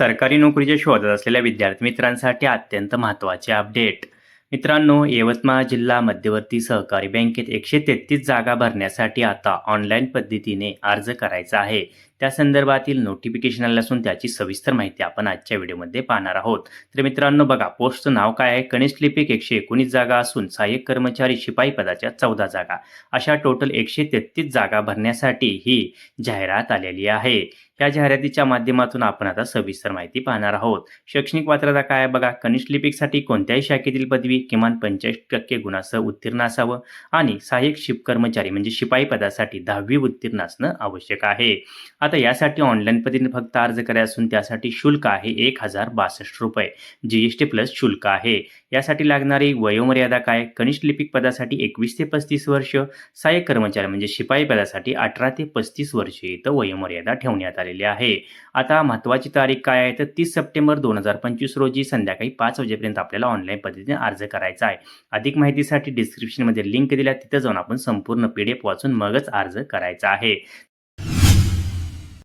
सरकारी नोकरीच्या शोधात असलेल्या विद्यार्थी मित्रांसाठी अत्यंत महत्त्वाचे अपडेट मित्रांनो यवतमाळ जिल्हा मध्यवर्ती सहकारी बँकेत एकशे तेहतीस जागा भरण्यासाठी आता ऑनलाईन पद्धतीने अर्ज करायचा आहे. त्या संदर्भातील नोटिफिकेशन आलं असून त्याची सविस्तर माहिती आपण आजच्या व्हिडिओमध्ये पाहणार आहोत. तर मित्रांनो बघा पोस्टचं नाव काय आहे? कनिष्ठ लिपिक एकशे एकोणीस जागा असून सहाय्यक कर्मचारी शिपाई पदाच्या चौदा जागा. अशा टोटल एकशे तेहतीस जागा भरण्यासाठी ही जाहिरात आलेली आहे. या जाहिरातीच्या माध्यमातून आपण आता सविस्तर माहिती पाहणार आहोत. शैक्षणिक पात्रता काय बघा कनिष्ठ लिपिकसाठी कोणत्याही शाखेतील पदवी किमान पंच्याऐंशी टक्के गुणासह उत्तीर्ण असावं आणि सहाय्यक शिप कर्मचारी म्हणजे शिपाई पदासाठी दहावी उत्तीर्ण असणं आवश्यक आहे. आता यासाठी ऑनलाईन पद्धतीने फक्त अर्ज करायचा असून त्यासाठी शुल्क आहे एक हजार बासष्ट रुपये. जी एस टी प्लस शुल्क आहे. यासाठी लागणारी वयोमर्यादा काय? कनिष्ठ लिपिक पदासाठी एकवीस ते पस्तीस वर्ष सहाय्यक कर्मचारी म्हणजे शिपाई पदासाठी अठरा ते पस्तीस वर्षे इथं वयोमर्यादा ठेवण्यात आलेली आहे. आता महत्त्वाची तारीख काय आहे? तर तीस सप्टेंबर दोन हजार पंचवीस रोजी संध्याकाळी पाच वाजेपर्यंत आपल्याला ऑनलाईन पद्धतीने अर्ज करायचा आहे. अधिक माहितीसाठी डिस्क्रिप्शनमध्ये लिंक दिल्या तिथं जाऊन आपण संपूर्ण पी डी एफ वाचून मगच अर्ज करायचा आहे.